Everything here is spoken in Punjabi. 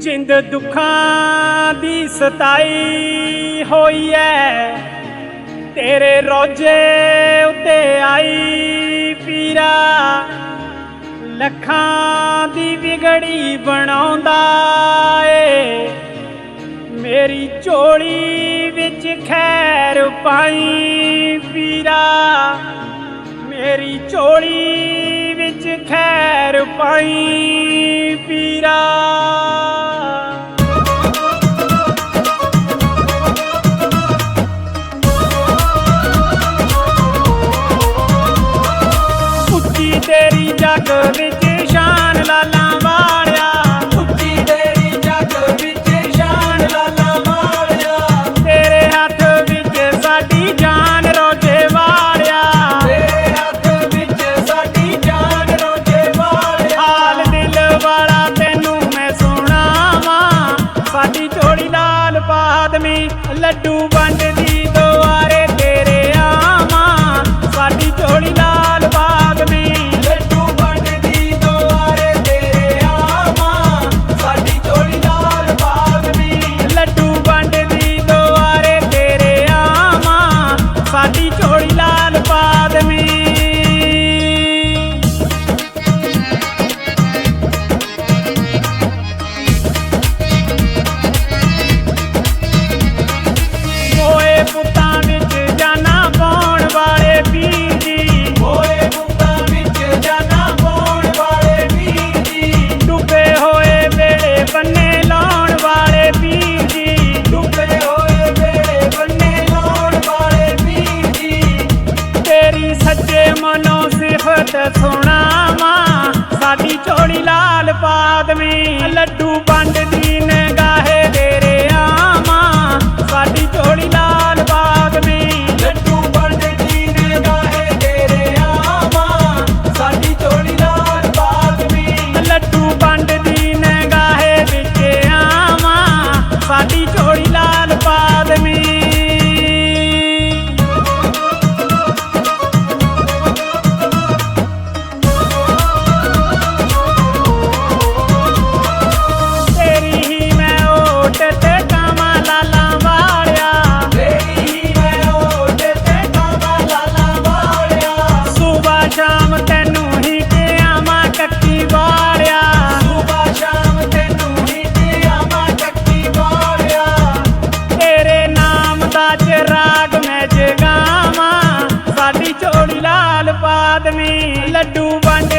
ਜਿੰਦ ਦੁੱਖਾਂ ਦੀ ਸਤਾਈ ਹੋਈ ਐ। ਤੇਰੇ ਰੋਜੇ ਉੱਤੇ ਆਈ ਪੀਰਾ। ਲੱਖਾਂ ਦੀ ਵਿਗੜੀ ਬਣਾਉਂਦਾ ਏ। ਮੇਰੀ ਝੋਲੀ ਵਿੱਚ ਖੈਰ ਪਾਈ ਪੀਰਾ। ਮੇਰੀ ਝੋਲੀ ਵਿੱਚ ਖੈਰ ਪਾਈ ਤੇਰੀ ਵਿੱਚ ਸ਼ਾਨ ਲਾਲਾ ਵਾਲਿਆ। ਤੇਰੀ ਜੱਗ ਵਿੱਚ ਸ਼ਾਨ ਲਾਲਾ ਤੇਰੇ ਹੱਥ ਵਿੱਚ ਸਾਡੀ ਜਾਨ ਰੋਜੇ ਵਾਲਿਆ। ਤੇਰੇ ਹੱਥ ਵਿੱਚ ਸਾਡੀ ਜਾਨ ਰੋਜੇ ਵਾਲਿਆ। ਦਿਲ ਵਾਲਾ ਤੈਨੂੰ ਮੈਂ ਸੁਣਾਵਾਂ। ਸਾਡੀ ਝੋਲੀ ਲਾਲ ਪਾਦਮੀ ਲੱਡੂ ਬੰਦ ಕಾಟಿ ಚೋಳಿಲಾ ਆਦਮੀ ਲੱਡੂ ਵੰਡ